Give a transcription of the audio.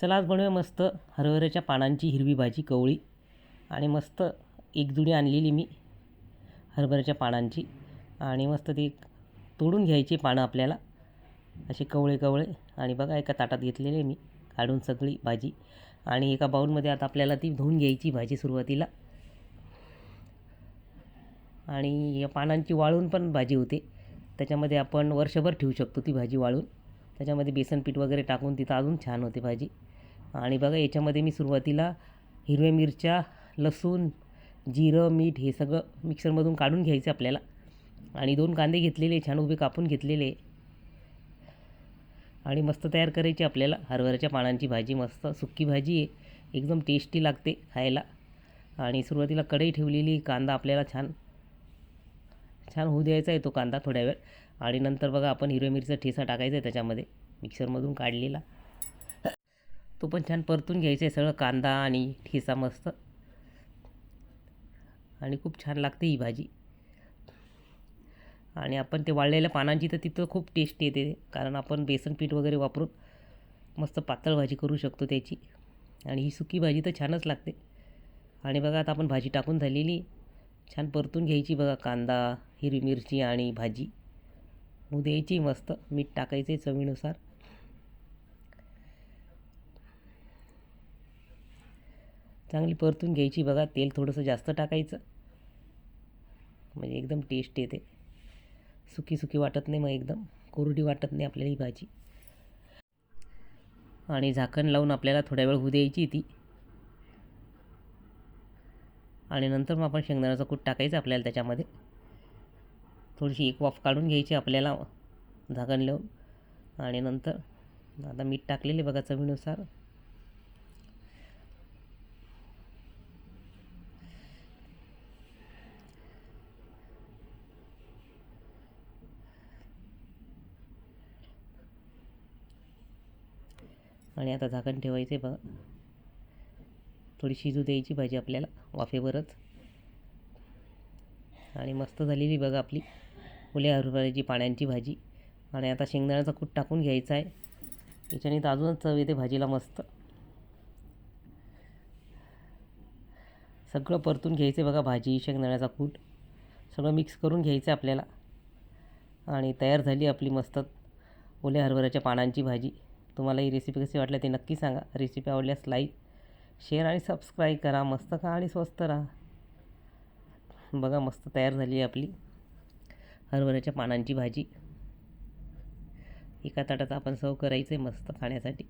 चला आज बनवूया मस्त हरभऱ्याच्या पानांची हिरवी भाजी कवळी. आणि मस्त एक जुडी आणलेली मी हरभऱ्याच्या पानांची. आणि मस्त ती तोडून घ्यायची पानं आपल्याला. असे कवळे कवळे. आणि बघा एका ताटात घेतलेले मी काढून सगळी भाजी. आणि एका बाऊलमध्ये आता आपल्याला ती धुवून घ्यायची भाजी सुरुवातीला. आणि या पानांची वाळून पण भाजी होते. त्याच्यामध्ये आपण वर्षभर ठेवू शकतो ती भाजी वाळून. त्याच्यामध्ये बेसन पीठ वगैरे टाकून तिथं अजून छान होते भाजी. आणि बघा याच्यामध्ये मी सुरुवातीला हिरव्या मिरच्या लसूण जिरं मीठ हे सगळं मिक्सरमधून काढून घ्यायचं आपल्याला. आणि दोन कांदे घेतलेले छान उभे कापून घेतलेले. आणि मस्त तयार करायची आपल्याला हरभऱ्याच्या पानांची भाजी. मस्त सुक्की भाजी आहे. एकदम टेस्टी लागते खायला. आणि सुरुवातीला कढई ठेवलेली कांदा आपल्याला छान छान होऊ द्यायचा आहे तो कांदा थोड्या वेळ. आणि नंतर बघा आपण हिरव्या मिरचा ठेसा टाकायचा आहे त्याच्यामध्ये. मिक्सरमधून काढलेला. तो पण छान परतून घ्यायचा आहे सगळं कांदा आणि ठेसा मस्त. आणि खूप छान लागते ही भाजी. आणि आपण ते वाळलेल्या पानांची तर तिथं खूप टेस्ट येते. कारण आपण बेसन पीठ वगैरे वापरून मस्त पातळ भाजी करू शकतो त्याची. आणि ही सुकी भाजी तर छानच लागते. आणि बघा आता आपण भाजी टाकून झालेली. छान परतून घ्यायची बघा कांदा हिरवी मिरची आणि भाजी. होऊ द्यायची मस्त मीठ टाकायचे चवीनुसार. चांगली परतून घ्यायची बघा तेल थोडंसं जास्त टाकायचं. म्हणजे एकदम टेस्ट येते. सुकी सुकी वाटत नाही मग एकदम कोरडी वाटत नाही आपल्याला ही भाजी. आणि झाकण लावून आपल्याला थोड्या वेळ होऊ द्यायची ती. आणि नंतर मग आपण शेंगदाण्याचं कूट टाकायचं आपल्याला त्याच्यामध्ये. थोडीशी एक वाफ काढून घ्यायची आपल्याला झाकण लावून. आणि नंतर आता मीठ टाकलेले बघा चवीनुसार. आणि आता झाकण ठेवायचे बघा. थोडी शिजू द्यायची भाजी आपल्याला वाफेवरच. आणि मस्त झालेली बघा आपली ओल्या हरभऱ्याची पाण्याची भाजी. आणि आता शेंगदाण्याचा कूट टाकून घ्यायचा आहे. याच्याने तर अजूनच चव येते भाजीला मस्त. सगळं परतून घ्यायचं आहे बघा भाजी शेंगदाण्याचा कूट. सगळं मिक्स करून घ्यायचं आहे आपल्याला. आणि तयार झाली आपली मस्त ओल्या हरभऱ्याच्या पानांची भाजी. तुम्हाला ही रेसिपी कशी वाटली ते नक्की सांगा. रेसिपी आवडल्यास लाईक शेअर आणि सबस्क्राईब करा. मस्त खा आणि स्वस्त राहा. बघा मस्त तयार झाली आहे आपली हरभऱ्याच्या पानांची भाजी. एका ताटात आपण सर्व करायचं आहे मस्त खाण्यासाठी.